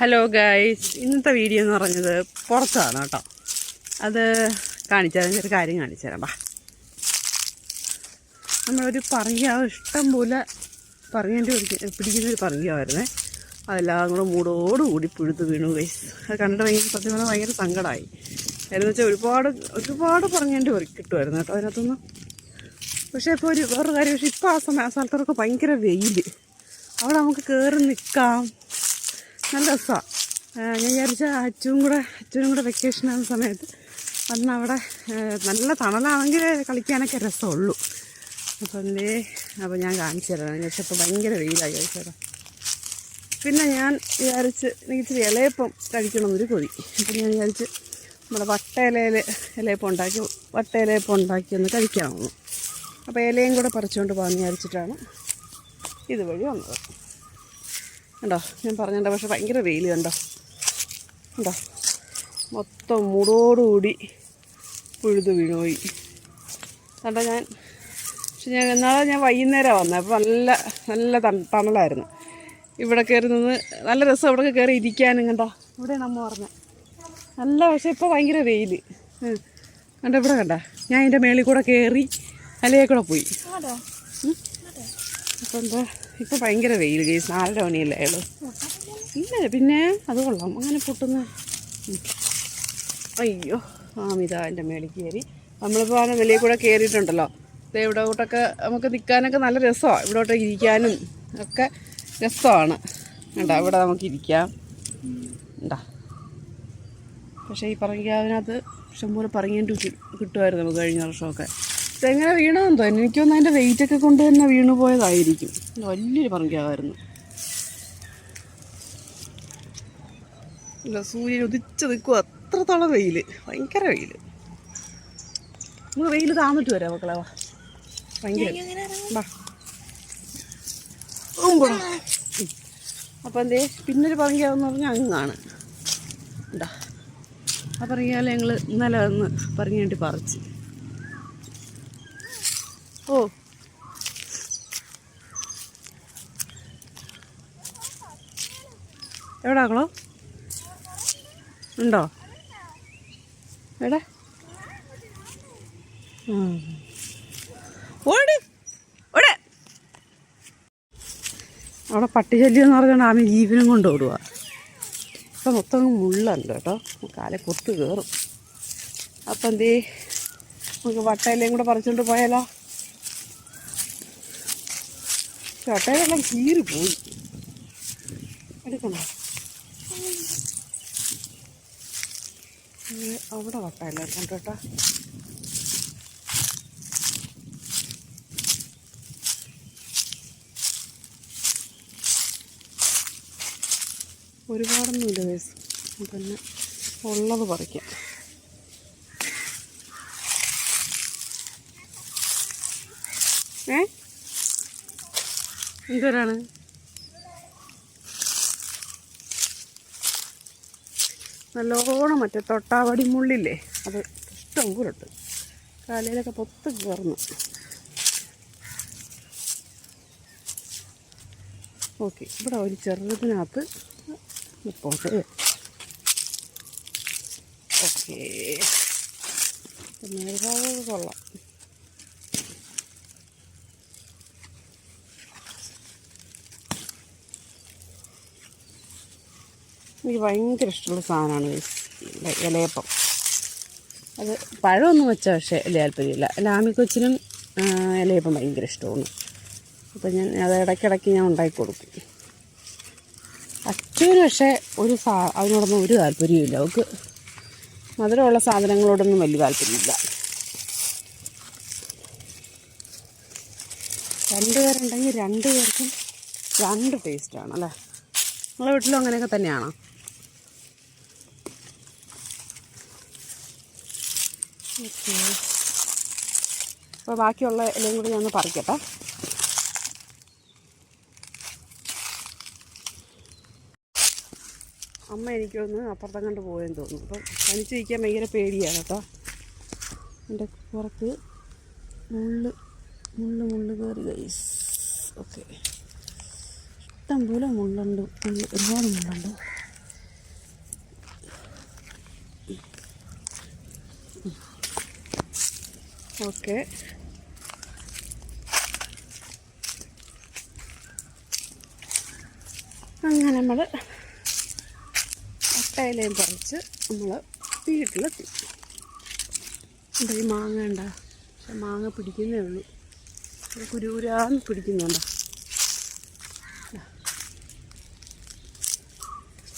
Hello guys ഇന്നത്തെ video എന്ന് പറഞ്ഞത് പുറത്താണ് കേട്ടോ. അത് കാണിച്ചാൽ ഒരു കാര്യം കാണിച്ചു തരാം. വാ. നമ്മളൊരു പറങ്കാവ് ഇഷ്ടം പോലെ പറങ്ങേണ്ടി പിടിക്കുന്ന ഒരു പറങ്കാവായിരുന്നേ അതെല്ലാം കൂടെ മൂടോടുകൂടി പുഴുത്ത് വീണു ഗൈസ് അത് കണ്ടിട്ട് ഭയങ്കര സത്യം പറഞ്ഞാൽ ഭയങ്കര സങ്കടമായി എന്ന് വെച്ചാൽ ഒരുപാട് ഒരുപാട് പറങ്ങേണ്ടി കിട്ടുമായിരുന്നു കേട്ടോ അതിനകത്തുനിന്ന്. പക്ഷേ ഇപ്പോൾ ഒരു വേറൊരു കാര്യം പക്ഷേ ഇപ്പോൾ ആ സമയം ആ സ്ഥലത്തൊക്കെ ഭയങ്കര വെയിൽ അവിടെ നമുക്ക് കയറി നിൽക്കാം. നല്ല രസമാണ് ഞാൻ വിചാരിച്ച അച്ഛനും കൂടെ അച്ഛനും കൂടെ വെക്കേഷൻ ആകുന്ന സമയത്ത് അന്ന് അവിടെ നല്ല തണലാണെങ്കിൽ കളിക്കാനൊക്കെ രസമുള്ളൂ. അപ്പം എന്തേ അപ്പോൾ ഞാൻ കാണിച്ചു തരാം. ഇപ്പോൾ ഭയങ്കര വെയിലായി ചോദിച്ചേട്ടാ പിന്നെ ഞാൻ വിചാരിച്ച് എനിക്ക് ഇച്ചിരി ഇലയപ്പം കഴിക്കണമെന്നൊരു കൊതി. അപ്പം ഞാൻ വിചാരിച്ച് നമ്മുടെ വട്ടയിലയിൽ ഇലയപ്പം ഉണ്ടാക്കി വട്ടയിലയപ്പം ഉണ്ടാക്കി ഒന്ന് കഴിക്കാമെന്ന്. അപ്പോൾ ഇലയും കൂടെ പറിച്ചുകൊണ്ട് പോകാമെന്ന് വിചാരിച്ചിട്ടാണ് ഇതുവഴി വന്നത്. കണ്ടോ? ഞാൻ പറഞ്ഞുണ്ടോ പക്ഷെ ഭയങ്കര വെയിൽ കണ്ടോ? കണ്ടോ? മൊത്തം മൂടോടുകൂടി പുഴുതു വീണുപോയി. കണ്ടോ ഞാൻ? പക്ഷെ ഞാൻ എന്നാളെ ഞാൻ വൈകുന്നേരം വന്നത് അപ്പോൾ നല്ല നല്ല തണ- തണലായിരുന്നു. ഇവിടെ കയറി നിന്ന് നല്ല രസം ഇവിടെ കയറി ഇരിക്കാനും കണ്ടോ? ഇവിടെ നമ്മ പറഞ്ഞത് നല്ല പക്ഷേ ഇപ്പോൾ ഭയങ്കര വെയിൽ കണ്ടോ ഇവിടെ കണ്ട? ഞാൻ എന്റെ മേളിൽ കൂടെ കയറി അലയെ കൂടെ പോയി. അപ്പോൾ എന്താ? ഇപ്പം ഭയങ്കര വെയിൽ കേസ് നാലര മണിയല്ലേ അയാൾ ഇല്ല പിന്നെ അത് കൊള്ളാം. അങ്ങനെ പൊട്ടുന്ന. അയ്യോ ആമിത എന്റെ മേളിൽ കയറി. നമ്മളിപ്പോൾ ആ വെളിയിൽ കൂടെ കയറിയിട്ടുണ്ടല്ലോ ഇവിടെ കൂട്ടൊക്കെ നമുക്ക് നിൽക്കാനൊക്കെ നല്ല രസമാണ് ഇവിടോട്ട് ഇരിക്കാനും ഒക്കെ രസമാണ്. കണ്ടോ ഇവിടെ നമുക്ക് ഇരിക്കാം. ഉണ്ടാ പക്ഷേ ഈ പറങ്കിയാവിനകത്ത് ഇഷ്ടംപോലെ പറങ്ങേണ്ടി കിട്ടുമായിരുന്നു നമുക്ക് കഴിഞ്ഞ വർഷമൊക്കെ. ഇതെങ്ങനെ വീണതെന്ന് തോന്നുന്നു. എനിക്കൊന്നും അതിന്റെ വെയിറ്റൊക്കെ കൊണ്ട് തന്നെ വീണു പോയതായിരിക്കും. വലിയൊരു പറങ്കിയാവായിരുന്നു ഇല്ല സൂര്യൻ ഉദിച്ച് നിൽക്കുക അത്രത്തോളം വെയിൽ ഭയങ്കര വെയിൽ നമുക്ക് വെയിൽ താന്നിട്ട് വരാം മക്കളെ വാ. ഭയങ്കര. വാ. അപ്പം എന്തേ? പിന്നൊരു പറഞ്ഞാന്ന് പറഞ്ഞാൽ അങ്ങാണ്. ഉണ്ടാ ആ പറഞ്ഞാൽ ഞങ്ങൾ ഇന്നലെ വന്ന് പറഞ്ഞു വേണ്ടി പറിച്ച്. ഓ. ആക്കണോ ഉണ്ടോ? എവിടെ? ഓട്. ഓട്. അവിടെ പട്ടിശല്യം എന്ന് പറഞ്ഞാൽ ആമി ജീവനും കൊണ്ട് ഓടുക. ഇപ്പം മൊത്തം മുള്ളല്ലോ കേട്ടോ. കാലെ പൊത്ത് കയറും അപ്പം എന്തേ? നമുക്ക് വട്ടയിലേയും കൂടെ പറിച്ചുകൊണ്ട് പോയാലോ? വട്ടയിലെല്ലാം കീറി പോയി. എടുക്കണോ? അവിടെ വട്ടയില കണ്ടോ കേട്ടോ. ഒരുപാടൊന്നുമില്ല വയസ്സ് പിന്നെ ഉള്ളത് പറിക്കാം. ഏ? എന്തോരാണ് നല്ലോണം മറ്റേ തൊട്ടാവടി മുള്ളില്ലേ അത് ഇഷ്ടം പോലിട്ട് കാലയിലൊക്കെ പൊത്ത് കയറുന്നു. ഓക്കെ ഇവിടെ ഒരു ചെറുതിനകത്ത് നിൽപ്പോട്ടെ ഓക്കെ. കൊള്ളാം. എനിക്ക് ഭയങ്കര ഇഷ്ടമുള്ള സാധനമാണ് ഇലയപ്പം. അത് പഴമൊന്നും വെച്ചാൽ പക്ഷേ താല്പര്യമില്ല ലാമിക്കൊച്ചിനും കൊച്ചിനും ഇലയപ്പം ഭയങ്കര ഇഷ്ടമാണ്. അപ്പം ഞാൻ അത് ഇടയ്ക്കിടയ്ക്ക് ഞാൻ ഉണ്ടാക്കി കൊടുക്കും. അച്ഛന് പക്ഷേ ഒരു സാ അതിനോടൊന്നും ഒരു താല്പര്യമില്ല അവൾക്ക് മധുരമുള്ള സാധനങ്ങളോടൊന്നും വലിയ താല്പര്യമില്ല. രണ്ട് പേരുണ്ടെങ്കിൽ രണ്ട് പേർക്കും രണ്ട് ടേസ്റ്റാണ് അല്ലേ? നിങ്ങളെ വീട്ടിലും അങ്ങനെയൊക്കെ തന്നെയാണോ? അപ്പോൾ ബാക്കിയുള്ള എല്ലാം കൂടി ഞാൻ പറിക്കട്ടെ. അമ്മ എനിക്കൊന്ന് അപ്പുറത്തം കണ്ട് പോയെന്ന് തോന്നുന്നു. അപ്പം തനിച്ച് നിൽക്കാൻ ഭയങ്കര പേടിയാണ് കേട്ടോ. എന്റെ പുറത്ത് മുള്ള് മുള്ള് മുള്ള് കയറി ഗൈസ് ഓക്കെ. ഇഷ്ടം പോലെ മുള്ളുണ്ട്. മുള്ള് ഒരുപാട് മുള്ളുണ്ട്. ഓക്കെ. അങ്ങനെ നമ്മൾ ഒട്ടയിലയും പറിച്ച് നമ്മൾ വീട്ടിലെത്തി. എന്താ ഈ മാങ്ങ ഉണ്ട പക്ഷെ മാങ്ങ പിടിക്കുന്നേ ഉള്ളൂ. കുരൂരാന്ന് പിടിക്കുന്നുണ്ടോ.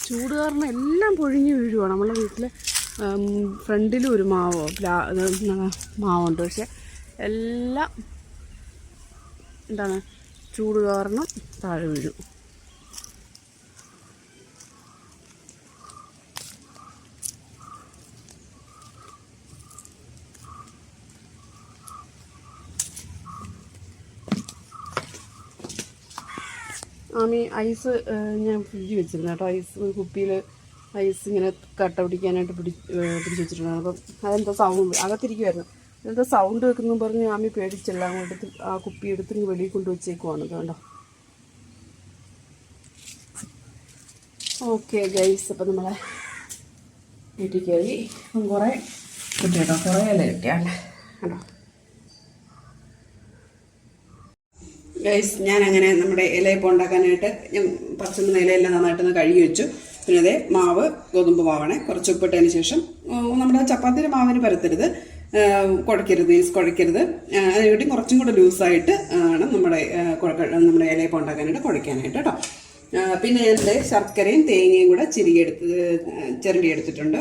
ചൂട് കാരണം എല്ലാം പൊഴിഞ്ഞ് വീഴുവാണ് നമ്മളെ വീട്ടിൽ ഫ്രണ്ടിലും ഒരു മാവോ? മാവുണ്ട്. പക്ഷെ എല്ലാം എന്താണ്? ചൂട് കാരണം താഴെ വീഴും. ആമി ഐസ് ഞാൻ ഫ്രിഡ്ജ് വെച്ചിരുന്നു കേട്ടോ. ഐസ് കുപ്പിയിൽ ഐസ് ഇങ്ങനെ കട്ട പിടിക്കാനായിട്ട് പിടി പിടിച്ച് വെച്ചിട്ടുണ്ടായിരുന്നു. അപ്പം അതെന്താ സൗണ്ട് അകത്തിരിക്കുമായിരുന്നു എന്താ സൗണ്ട് വെക്കുന്നു പറഞ്ഞ് ആമി പേടിച്ചല്ല അങ്ങോട്ട് ആ കുപ്പി എടുത്ത് വെളിയിൽ കൊണ്ട് വെച്ചേക്കുവാണ്. കേട്ടോ ഓക്കെ ഗൈസ് അപ്പം നമ്മളെ വീട്ടിൽ കയറി. കുറേ കിട്ടി കുറേ അല്ലേ കിട്ടിയാണല്ലേ കേട്ടോ ഗൈസ് ഞാൻ അങ്ങനെ നമ്മുടെ ഇലയപ്പം ഉണ്ടാക്കാനായിട്ട് ഞാൻ പറിച്ചുന്ന ഇലയെല്ലാം നന്നായിട്ടൊന്ന് കഴുകി വെച്ചു. പിന്നെ അതേ മാവ് ഗോതമ്പ് മാവാണ്. കുറച്ച് ഉപ്പിട്ടതിന് ശേഷം നമ്മുടെ ചപ്പാത്തിന്റെ മാവിന് പരത്തരുത്. കുഴക്കരുത് മീൻസ് കുഴക്കരുത്. അതിനുവേണ്ടി കുറച്ചും കൂടെ ലൂസായിട്ട് ആണ് നമ്മുടെ കുഴക്ക നമ്മുടെ ഇലയപ്പം ഉണ്ടാക്കാനായിട്ട് കുഴക്കാനായിട്ട് കേട്ടോ പിന്നെ ഞാൻ ശർക്കരയും തേങ്ങയും കൂടെ ചിരിയെടുത്ത് ചിരണ്ടിയെടുത്തിട്ടുണ്ട്.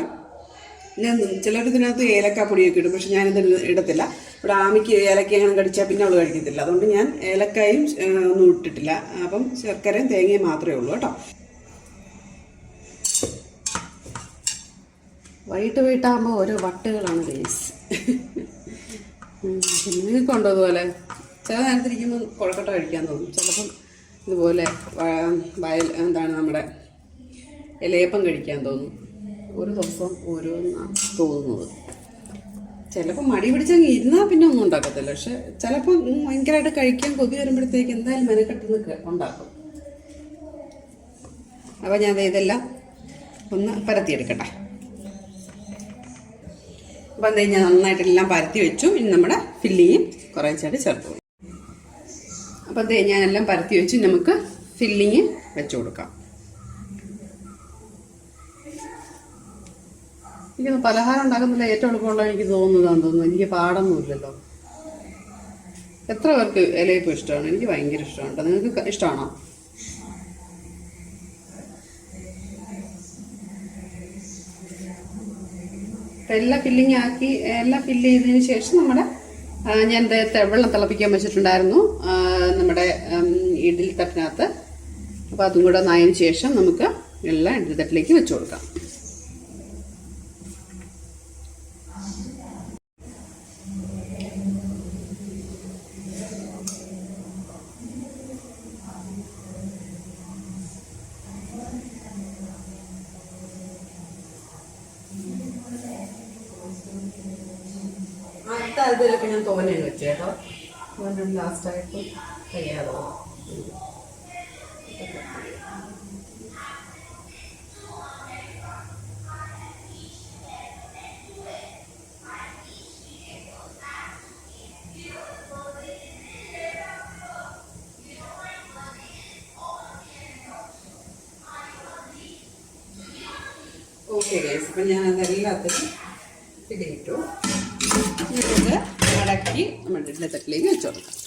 ഞാൻ ചിലർ ഇതിനകത്ത് ഏലക്കാപ്പൊടിയൊക്കെ ഇടും പക്ഷെ ഞാനിത് ഇടത്തില്ല. ഇവിടെ ആമിക്ക് ഏലക്ക അങ്ങനെ കടിച്ചാൽ പിന്നെ അവൾ കഴിക്കത്തില്ല. അതുകൊണ്ട് ഞാൻ ഏലക്കായും ഒന്നും ഇട്ടിട്ടില്ല. അപ്പം ശർക്കരയും തേങ്ങയും മാത്രമേ ഉള്ളൂ കേട്ടോ വൈകിട്ട് വൈകിട്ടാകുമ്പോൾ ഓരോ വട്ടുകളാണ് ബേസ് നിങ്ങൾക്ക് അതുപോലെ ചില നേരത്തിരിക്കുമ്പോൾ കുഴക്കട്ട കഴിക്കാൻ തോന്നും. ചിലപ്പം ഇതുപോലെ വയൽ എന്താണ് നമ്മുടെ ഇലയപ്പം കഴിക്കാൻ തോന്നും. ഒരു ദിവസം ഓരോന്നാണ് തോന്നുന്നത്. ചിലപ്പോൾ മടി പിടിച്ചങ്ങ് ഇരുന്നാൽ പിന്നെ ഒന്നും ഉണ്ടാക്കത്തില്ല. പക്ഷെ ചിലപ്പോൾ ഭയങ്കരമായിട്ട് കഴിക്കാൻ കൊതി വരുമ്പോഴത്തേക്ക് എന്തായാലും മെനക്കെട്ടെന്ന് ഉണ്ടാക്കും. അപ്പോൾ ഞാൻ ഇതെല്ലാം ഒന്ന് പരത്തിയെടുക്കട്ടെ. അപ്പം എന്താ ഞാൻ നന്നായിട്ട് എല്ലാം പരത്തി വെച്ചു. ഇനി നമ്മുടെ ഫില്ലിങ്ങും കുറേശ്ശായിട്ട് ചേർത്ത് കൊടുക്കും. അപ്പം എന്താ എല്ലാം പരത്തി വെച്ചു. നമുക്ക് ഫില്ലിങ് വെച്ച് കൊടുക്കാം. എനിക്ക് പലഹാരം ഉണ്ടാക്കുന്നില്ല ഏറ്റവും എളുപ്പമുള്ള എനിക്ക് തോന്നുന്നതാന്ന് തോന്നുന്നു. എനിക്ക് പാടൊന്നുമില്ലല്ലോ എത്ര പേർക്ക് ഇലയപ്പം ഇഷ്ടമാണ്? എനിക്ക് ഭയങ്കര ഇഷ്ടമാണ് നിങ്ങൾക്ക് ഇഷ്ടമാണോ? എല്ലാം ഫില്ലിങ് ആക്കി എല്ലാം ഫില്ല് ചെയ്തതിന് ശേഷം നമ്മുടെ ഞാൻ വെള്ളം തിളപ്പിക്കാൻ വെച്ചിട്ടുണ്ടായിരുന്നു. നമ്മുടെ ഇഡലി തട്ടിനകത്ത്. അപ്പോൾ അതും കൂടെ നായതിനു ശേഷം നമുക്ക് എല്ലാം ഇഡ്ഡലി തട്ടിലേക്ക് വെച്ച് കൊടുക്കാം. അതിലൊക്കെ ഞാൻ തോനെ വെച്ചു കേട്ടോ. അതുകൊണ്ട് ലാസ്റ്റായിട്ട് തയ്യാറാവും ഓക്കെ ഗൈസ് അപ്പം ഞാൻ ഇതിലിട്ടു എന്നിട്ട് മടക്കി നമ്മുടെ ഇഡ്ഡലി തട്ടിലേക്ക് വെച്ചു കൊടുക്കാം.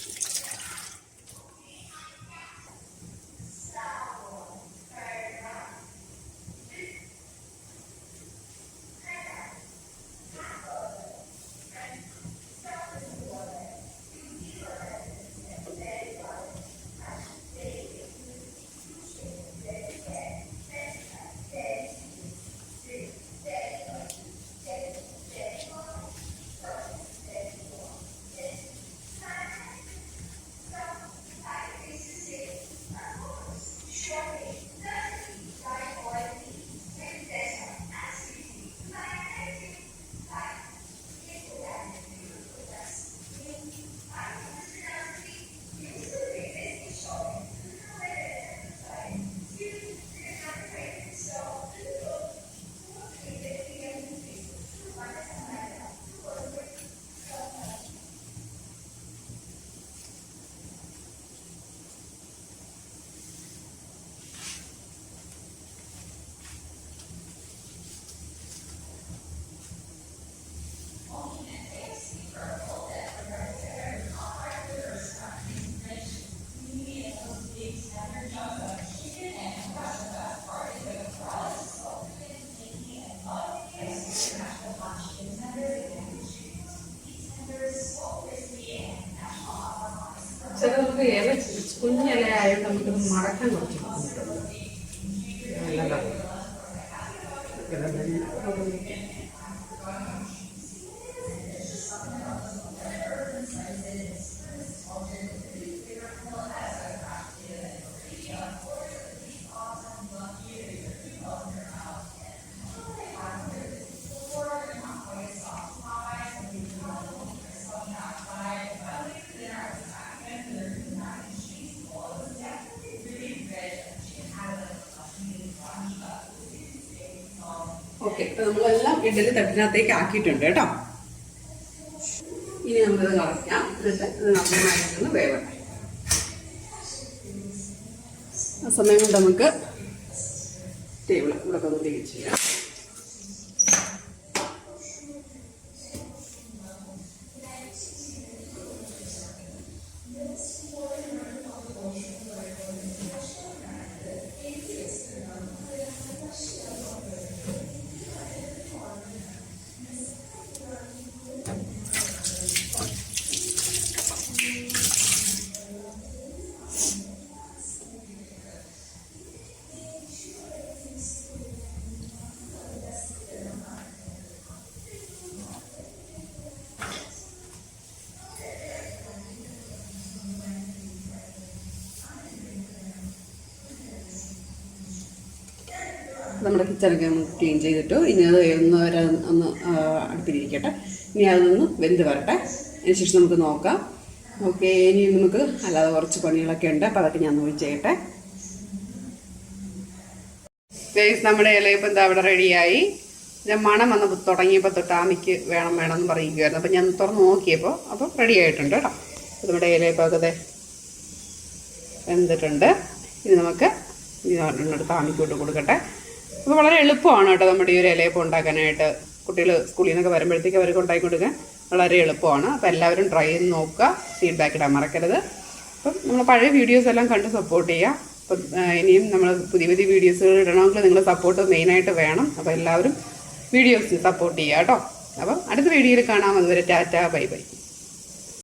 ചില നമുക്ക് ഇല കുഞ്ഞില ആയതുകൊണ്ട് നമുക്ക് മടക്കാൻ കുറച്ച് നല്ലതാണ് ഓക്കെ. ഇപ്പൊ നമ്മളെല്ലാം ഇഡലി തട്ടിനകത്തേക്ക് ആക്കിയിട്ടുണ്ട് കേട്ടോ. ഇനി നമ്മളത് കളയ്ക്കാം വേവട്ടെ. ആ സമയം കൊണ്ട് നമുക്ക് ടേബിൾ ഇവിടെ ഒന്ന് ചെയ്യാം നമ്മുടെ കിച്ചണൊക്കെ ഒന്ന് ക്ലീൻ ചെയ്തിട്ടു. ഇനി അത് ഒന്ന് വരെ ഒന്ന് അടുപ്പിലിരിക്കട്ടെ. ഇനി അതൊന്ന് വെന്ത് വരട്ടെ. അതിനുശേഷം നമുക്ക് നോക്കാം. ഓക്കെ ഇനി നമുക്ക് അല്ലാതെ കുറച്ച് പണികളൊക്കെ ഉണ്ട്. അപ്പോൾ അതൊക്കെ ഞാൻ നോക്കി ചെയ്യട്ടെ. ഗൈസ് നമ്മുടെ ഇലയിപ്പം എന്താ അവിടെ റെഡിയായി. ഞാൻ മണം വന്ന് തുടങ്ങിയപ്പോൾ തൊട്ട് ആമിക്ക് വേണം വേണം എന്ന് പറയുകയായിരുന്നു. അപ്പം ഞാൻ തുറന്ന് നോക്കിയപ്പോൾ അപ്പോൾ റെഡി ആയിട്ടുണ്ട് കേട്ടോ. അപ്പോൾ നമ്മുടെ അതെ വെന്തിട്ടുണ്ട്. ഇനി നമുക്ക് ഇതിനടുത്ത് ആമിക്കോട്ട് കൊടുക്കട്ടെ. അപ്പോൾ വളരെ എളുപ്പമാണ് കേട്ടോ നമ്മുടെ ഈ ഒരു ഇലയപ്പം ഉണ്ടാക്കാനായിട്ട്. കുട്ടികൾ സ്കൂളിൽ നിന്നൊക്കെ വരുമ്പോഴത്തേക്ക് അവർക്ക് ഉണ്ടാക്കി കൊടുക്കാൻ വളരെ എളുപ്പമാണ്. അപ്പോൾ എല്ലാവരും ട്രൈ ചെയ്ത് നോക്കുക. ഫീഡ്ബാക്ക് ഇടാൻ മറക്കരുത്. അപ്പം നമ്മൾ പഴയ വീഡിയോസ് എല്ലാം കണ്ട് സപ്പോർട്ട് ചെയ്യുക. അപ്പം ഇനിയും നമ്മൾ പുതിയ പുതിയ വീഡിയോസുകൾ ഇടണമെങ്കിൽ നിങ്ങൾ സപ്പോർട്ട് മെയിനായിട്ട് വേണം. അപ്പോൾ എല്ലാവരും വീഡിയോസ് സപ്പോർട്ട് ചെയ്യുക കേട്ടോ. അപ്പം അടുത്ത വീഡിയോയിൽ കാണാം. അതുവരെ ടാറ്റ ബൈ ബൈ.